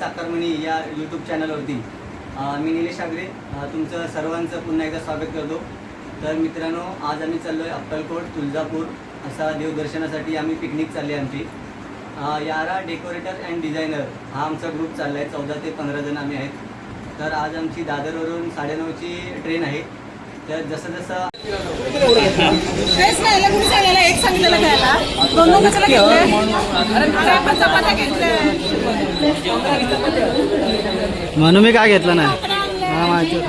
सातारमणी या यूट्यूब चॅनलवरती मी निलेश आगरे तुमचं सर्वांचं पुन्हा एकदा स्वागत करतो. तर मित्रांनो आज आम्ही चाललो आहे अक्कलकोट तुळजापूर असा देवदर्शनासाठी आम्ही पिकनिक चालली आहे आमची. यारा डेकोरेटर अँड डिझायनर हा आमचा ग्रुप चालला आहे चौदा ते पंधरा जण आम्ही आहेत. तर आज आमची दादरवरून साडेनऊची ट्रेन आहे. तर जसं जसं एक सांगितलेलं घ्यायला. दोन म्हणून मी काय घेतलं नाही? हा माहिती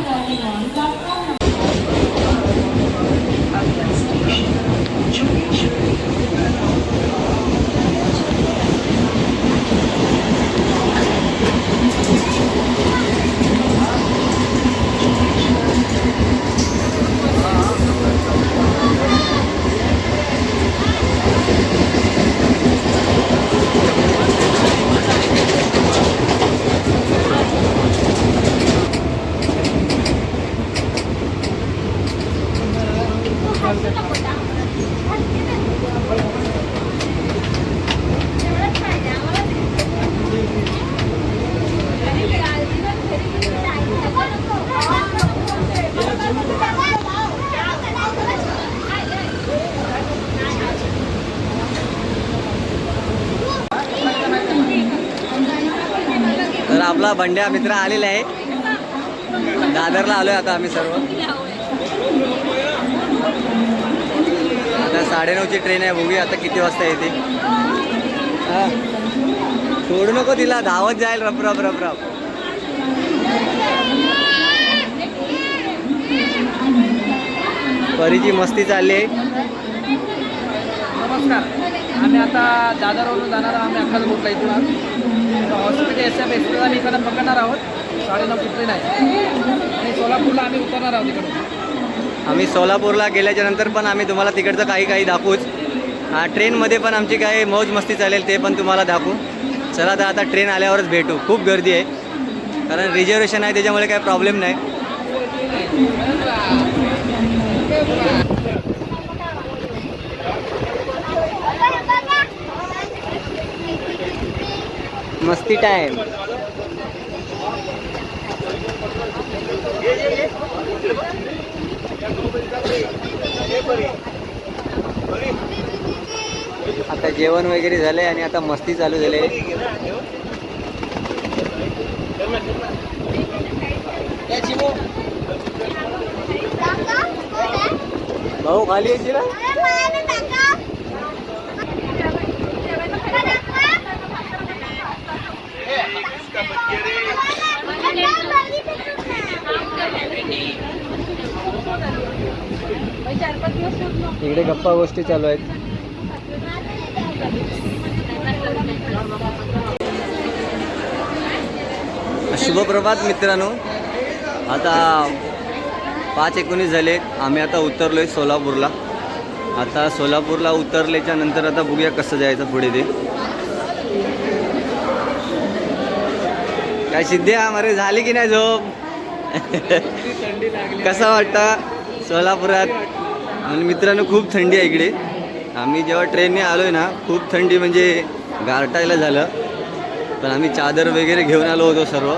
तर आपला बंड्या मित्र आलेला आहे. दादरला आलोय आता आम्ही सर्व. आता साडेनऊची ट्रेन आहे बघूया आता किती वाजता येते. हा. सोडू नको तिला धावत जाईल रप रप रप रप. परीची मस्ती चालली आहे. नमस्कार. आम्ही आता दादरवरून जाणार आहोत आम्ही अक्कलकोटला इथून. हॉस्पिटल एस एफ एक्सप्रेस आम्ही इकडं पकडणार आहोत. साडेनऊ ट्रेन आहे आणि सोलापूरला आम्ही उतरणार आहोत आम्ही सोलापूरला गेल्याच्यानंतर पण आम्ही तुम्हाला तिकडचं काही काही दाखवूच. हा ट्रेनमध्ये पण आमची काही मौज मस्ती चालेल ते पण तुम्हाला दाखवू. चला तर आता ट्रेन आल्यावरच भेटू. खूप गर्दी आहे. कारण रिझर्वेशन आहे त्याच्यामुळे काही प्रॉब्लेम नाही. मस्ती टाईम आता जेवण वगैरे झालंय आणि आता मस्ती चालू झाली भाऊ खाली येशील ना? इकडे गप्पा गोष्टी चालू आहेत. शुभप्रभात मित्रांनो. आता पाच एकोणीस झाले. आम्ही आता उतरलो आहे सोलापूरला. आता सोलापूरला उतरल्याच्या नंतर आता बघूया कसं जायचं पुढे ते. काय सिद्ध्या मरे झाली की नाही झोप? कसं वाटतं सोलापुरात? आणि मित्रांनो खूप थंडी आहे इकडे. आम्ही जेव्हा ट्रेनने आलो आहे ना खूप थंडी म्हणजे गारटायला झालं. पण आम्ही चादर वगैरे घेऊन आलो होतो सर्व.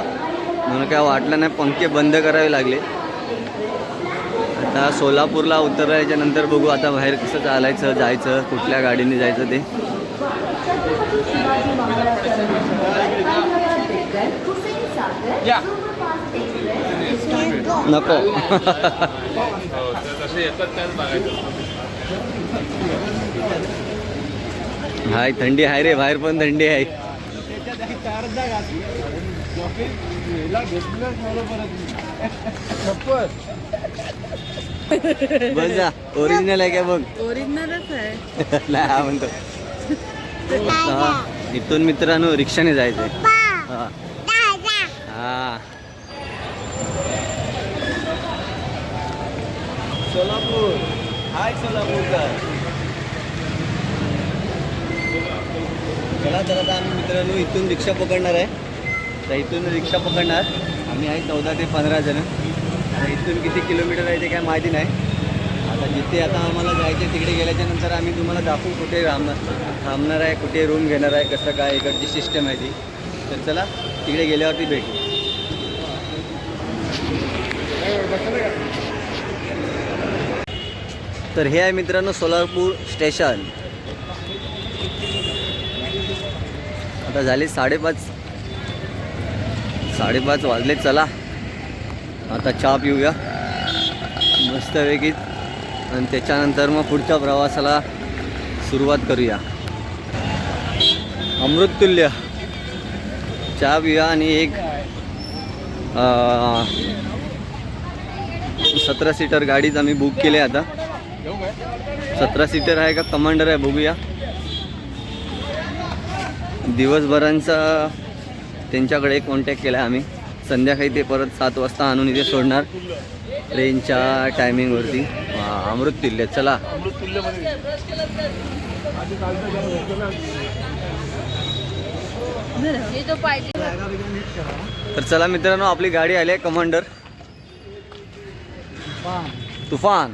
म्हणून काय वाटलं नाही पंखे बंद करावे लागले. आता सोलापूरला उतरायच्या नंतर बघू आता बाहेर कसं चालायचं जायचं कुठल्या गाडीने जायचं ते. या. नको. हाय थंडी आहे रे बाहेर पण थंडी आहे. बस जा ओरिजिनल आहे काय बघ. ओरिजिनलच आहे. नाही हा म्हणतो. हा, इथून मित्रांनो रिक्षाने जायचंय. हा. सोलापूर. हाय सोलापूरकर. चला तर आता आम्ही मित्रांनो इथून रिक्षा पकडणार आहे. तर इथून रिक्षा पकडणार. आम्ही आहे चौदा ते पंधरा जण. आता इथून किती किलोमीटर आहे ते काय माहिती नाही. आता जिथे आता आम्हाला जायचे तिकडे गेल्याच्यानंतर आम्ही तुम्हाला दाखवू कुठे राहणार थांबणार आहे कुठे रूम घेणार आहे कसं काय इकडची सिस्टम आहे ती. तर चला तिकडे गेल्यावरती भेटू. तर हे आहे मित्रांनो सोलापूर स्टेशन. आता झाले साडेपाच साडेपाच वाजले चला. आता चहा पिऊया. मस्तपैकी आणि त्याच्यानंतर मग पुढच्या प्रवासाला सुरुवात करूया. अमृततुल्य. चहा पिऊया आणि एक सतरा सीटर गाडीच आम्ही बुक केली आहे आता. सतरा सीटर आहे का? कमांडर आहे बघूया. दिवसभरांचा त्यांच्याकडे कॉन्टॅक्ट केला आहे आम्ही. संध्याकाळी ते परत सात वाजता आणून इथे सोडणार. ट्रेनच्या टायमिंगवरती हा, अमृत तिल्ले चला. तर चला मित्रांनो आपली गाडी आली आहे कमांडर. तुफान.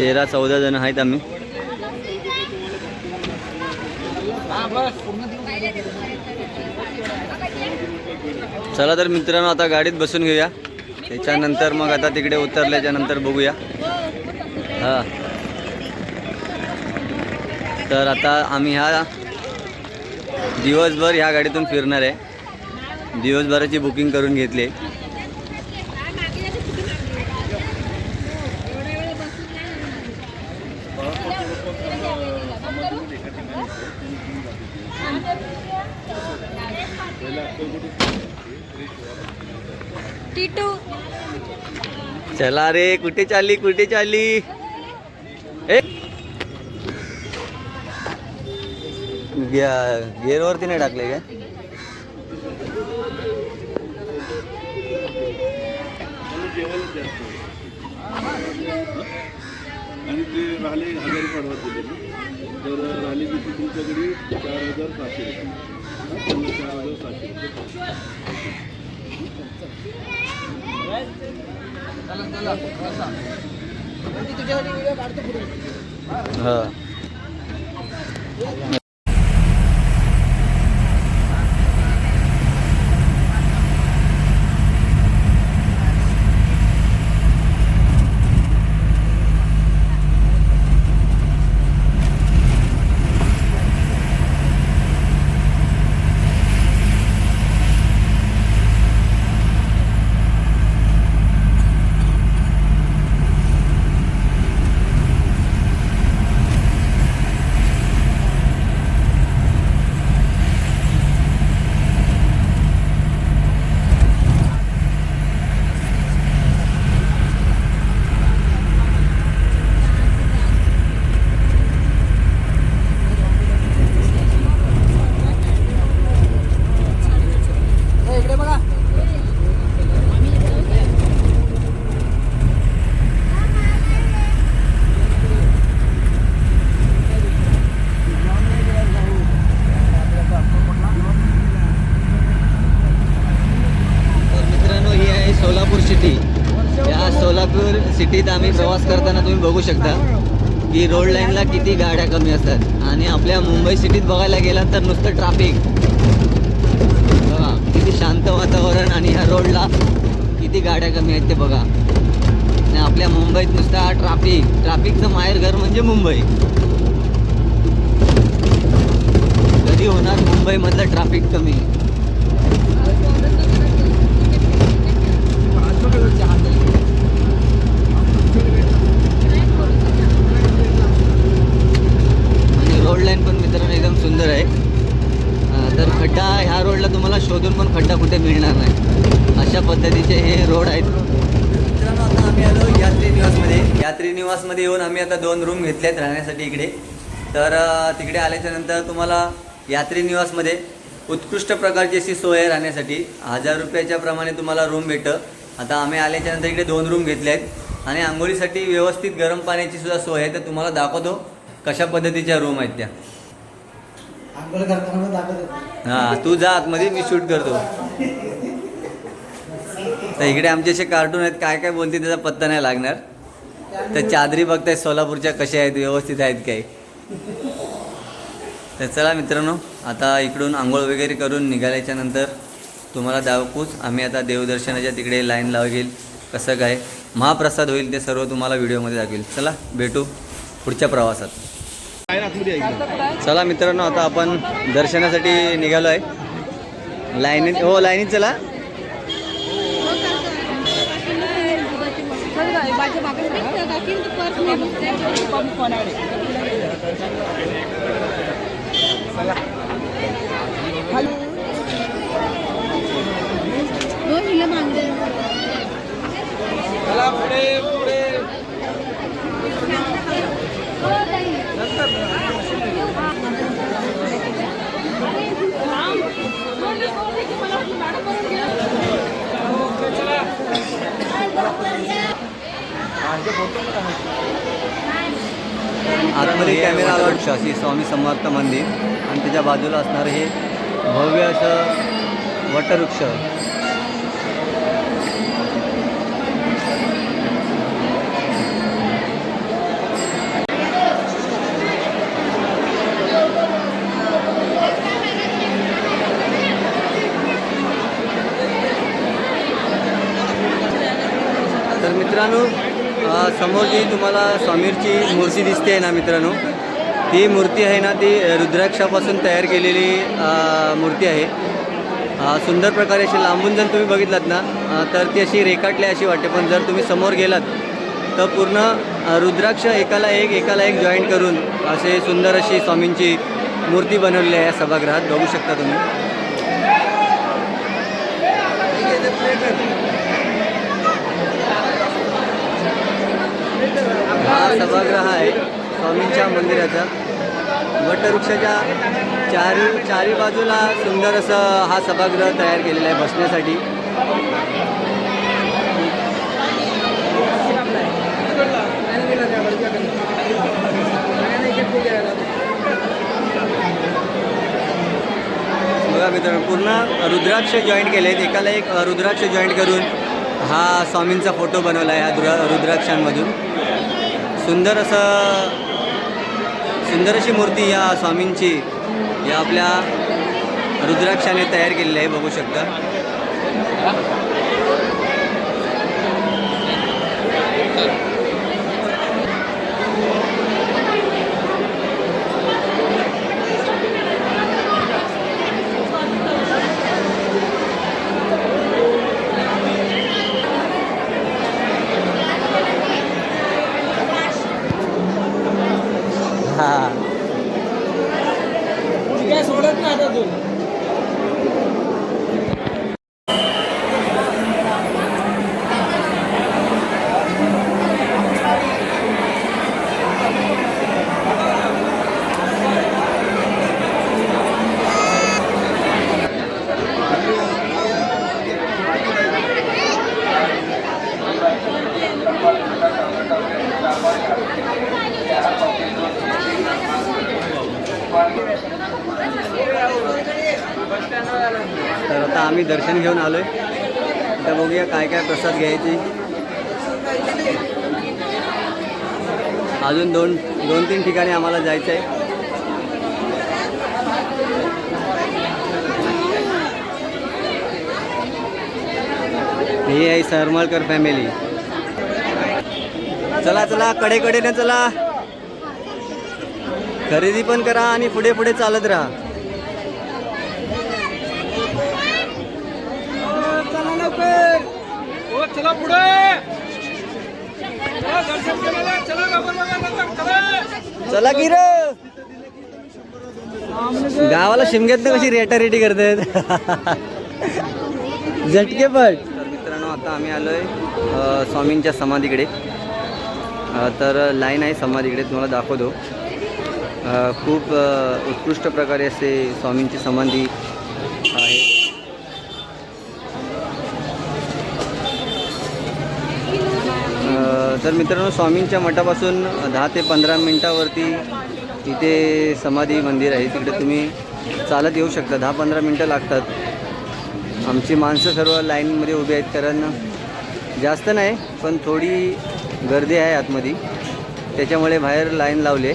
तेरा चौदा जण आहेत आम्ही. चला तर मित्रांनो आता गाडीत बसून घेऊया. त्याच्यानंतर मग आता तिकडे उतरल्याच्या नंतर बघूया. हा. तर आता आम्ही ह्या दिवसभर ह्या गाडीतून फिरणार आहे. दिवसभराची बुकिंग करून घेतली आहे. चला रे कुठे चालली कुठे चालली? ए? गेअरवरती नाही टाकले काय? हज़ार चार हज़ार तुझ्यासाठी काढतो हा इकडे बघा तर मित्रांनो ही आहे सोलापूर सिटी या सोलापूर सिटीत आम्ही प्रवास करताना तुम्ही बघू शकता की रोड लाईनला किती गाड्या कमी असतात. आणि आपल्या मुंबई सिटीत बघायला गेलात तर नुसतं ट्राफिक बघा किती शांत वातावरण आणि ह्या रोडला किती गाड्या कमी आहेत ते बघा. आणि आपल्या मुंबईत नुसता ट्राफिक ट्राफिकचं माहेर घर म्हणजे मुंबई. कधी होणार मुंबईमधलं ट्राफिक कमी आणि रोड लाईन पण मित्रांनो एकदम सुंदर आहे. तर खड्डा ह्या रोडला तुम्हाला शोधून पण खड्डा कुठे मिळणार नाही. अशा पद्धतीचे हे रोड आहेत. मित्रांनो आता आम्ही आलो यात्री निवासमध्ये. यात्री निवासमध्ये येऊन आम्ही आता दोन रूम घेतले आहेत राहण्यासाठी इकडे. तर तिकडे आल्याच्यानंतर तुम्हाला यात्री निवासमध्ये उत्कृष्ट प्रकारची अशी सोय आहे राहण्यासाठी. हजार रुपयाच्या प्रमाणे तुम्हाला रूम भेटतं. आता आम्ही आल्याच्यानंतर इकडे दोन रूम घेतले आहेत आणि आंघोळीसाठी व्यवस्थित गरम पाण्याची सुद्धा सोय आहे तर तुम्हाला दाखवतो. कशा पद्धतीच्या रूम आहेत त्या. हां तू जा आतमध्ये मी शूट करतो. तर इकडे आमचे असे कार्टून आहेत काय काय बोलते त्याचा पत्ता नाही लागणार. तर चादरी बघताय सोलापूरच्या कशा आहेत व्यवस्थित आहेत काय तर चला मित्रांनो आता इकडून आंघोळ वगैरे करून निघाल्याच्या नंतर तुम्हाला दाखवूच आम्ही आता देवदर्शनाच्या तिकडे लाईन लावेल कसं काय महाप्रसाद होईल ते सर्व तुम्हाला व्हिडिओमध्ये दाखवेल. चला भेटू पुढच्या प्रवासात काय आतमध्ये आहे इकडं? चला मित्रांनो आता आपण दर्शनासाठी निघालो आहे लाईनीत हो लाईनीत चला. चला पुढे. आतमध्ये कॅमेरा अलॉट शासी स्वामी समर्थ मंदिर आणि त्याच्या बाजूला असणारं हे भव्य असं वटवृक्ष. तर मित्रांनो समोर जी तुम्हाला स्वामीरची मूर्ती दिसते आहे ना मित्रांनो ती मूर्ती आहे ना ती रुद्राक्षापासून तयार केलेली मूर्ती आहे. सुंदर प्रकारे अशी लांबून जर तुम्ही बघितलात ना तर ती अशी रेखाटली अशी वाटते. पण जर तुम्ही समोर गेलात तर पूर्ण रुद्राक्ष एकाला एक एकाला एक जॉईंट करून असे सुंदर अशी स्वामींची मूर्ती बनवलेली आहे या सभागृहात. बघू शकता तुम्ही. हा सभागृह आहे स्वामींच्या मंदिराचा. वटवृक्षाच्या चारी चारी बाजूला सुंदर असं हा सभागृह तयार केलेला आहे बसण्यासाठी. बघा मित्रांनो पूर्ण रुद्राक्ष जॉईंट केले आहेत एकाला एक रुद्राक्ष जॉईंट करून हा स्वामींचा फोटो बनवला आहे ह्या दुरा रुद्राक्षांमधून. सुंदर असं सुंदर अशी मूर्ती या स्वामींची या आपल्या रुद्राक्षाने तयार केलेली आहे बघू शकता. हा काय सोडत नाही आता तू तर आता आम्ही दर्शन घेऊन आलो आहे तर बघूया काय काय प्रसाद घ्यायचे. अजून दोन दोन तीन ठिकाणी आम्हाला जायचं आहे ही आहे सरमलकर फॅमिली चला चला कडे कडेने चला. खरेदी पण करा आणि पुढे पुढे चालत राहा चला लवकर हो चला पुढे. चला की रे. गावाला शिमग्यात कशी रेटारेटी करतायत झटके पट. तर मित्रांनो आता आम्ही आलोय स्वामींच्या समाधीकडे. तर लाईन आहे समाधीकडे तुम्हाला दाखवतो. खूप उत्कृष्ट प्रकारे असे स्वामींची समाधी तर मित्रांनो स्वामींच्या मठापासून दहा ते पंधरा मिनटावरती इथे समाधी मंदिर आहे. तिकडे तुम्ही चालत येऊ शकता. दहा पंधरा मिनटं लागतात. आमची माणसं सर्व लाईनमध्ये उभी आहेत कारण जास्त नाही पण थोडी गर्दी आहे आतमध्ये. त्याच्यामुळे बाहेर लाईन लावले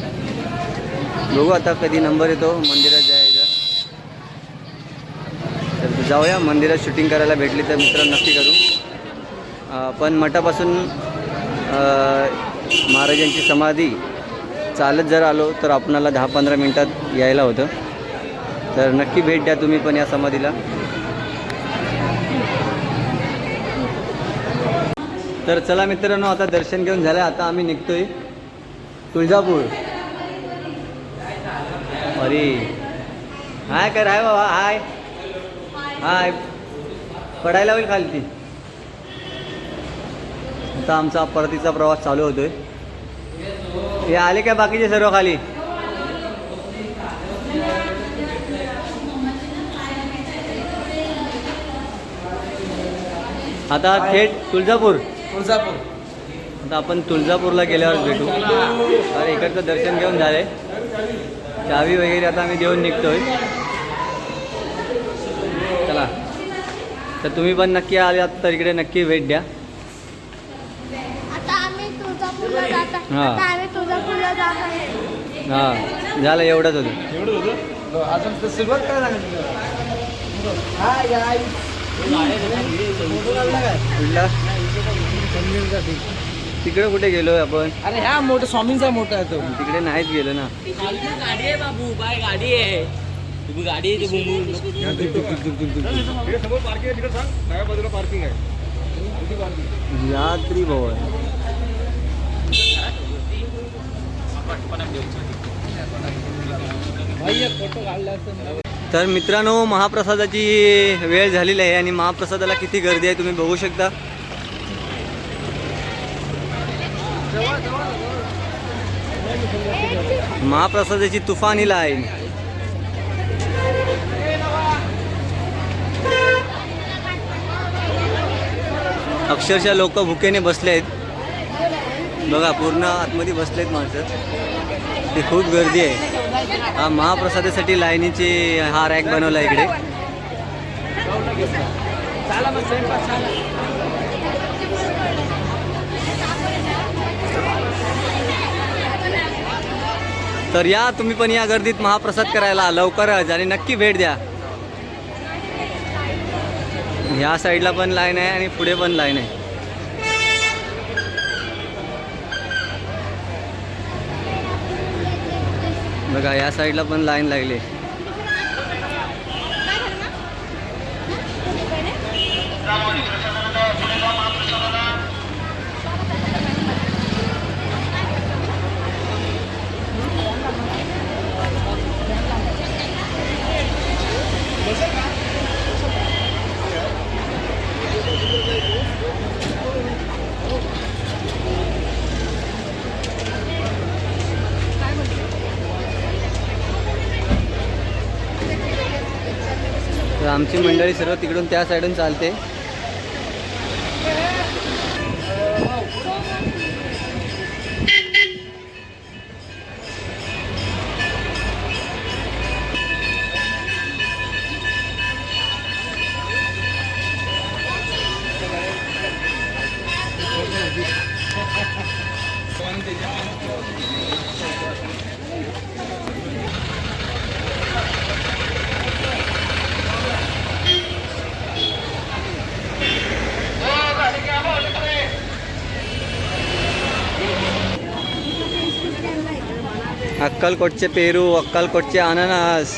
बघू आता कधी नंबर येतो. मंदिरात जायचा तर जाऊया. मंदिरात शूटिंग करायला भेटली तर मित्र नक्की करू. पण मठापासून महाराजांची समाधी चालत जर आलो तर आपणाला दहा पंधरा मिनटात यायला होतं. तर नक्की भेट द्या तुम्ही पण या समाधीला. तर चला मित्रांनो आता दर्शन घेऊन झालं. आता आम्ही निघतोय तुळजापूर. अरे हाय कर हाय बाबा हाय. हाय. पडायला होईल खालती. आता आमचा परतीचा प्रवास चालू होतोय. हे आले काय बाकीचे सर्व खाली? आता थेट तुळजापूर. तुळजापूर. आता आपण तुळजापूरला गेल्यावर भेटू. अरे इकडचं दर्शन घेऊन झाले. चावी वगैरे आता आम्ही देऊन निघतोय. चला. तर तुम्ही पण नक्की आलात तर इकडे नक्की भेट द्या आता आम्ही तुळजापूरला जात आहे हा. आता आम्ही तुळजापूरला जात आहे. हां. झालं एवढंच होतं एवढं होतं? अजून तर सुरुवात काय कुठला? तिकडे कुठे गेलोय आपण? अरे ह्या मोठं स्वामींचा मोठा आहे तो. तिकडे नाहीच गेलो ना. गाडी आहे बाबू बाय गाडी आहे. तुम्ही गाडी आहे ते तिकडे समोर पार्किंग आहे तिकडे सांग. डाव्या बाजूला पार्किंग आहे? यात्री भवन. तर मित्रांनो महाप्रसादाची वेळ झालेली आहे आणि महाप्रसादाला किती गर्दी आहे तुम्ही बघू शकता. महाप्रसादाची तुफानीला आहे अक्षरशः लोक भुकेने बसले आहेत. बघा पूर्ण आतमध्ये बसलेत माणसं. ते खूप गर्दी आहे. हा महाप्रसादासाठी लाईनीची हा रॅक बनवला आहे इकडे. तर या तुम्ही पण या गर्दीत महाप्रसाद करायला लवकरच आणि नक्की भेट द्या. ह्या साईडला पण लाईन आहे आणि पुढे पण लाईन आहे. बघा या साईडला पण लाईन लागली तर आमची मंडळी सर्व तिकडून त्या साईडून चालते. অক্কাল করছে পেরু অক্কাল করছে আনানাস।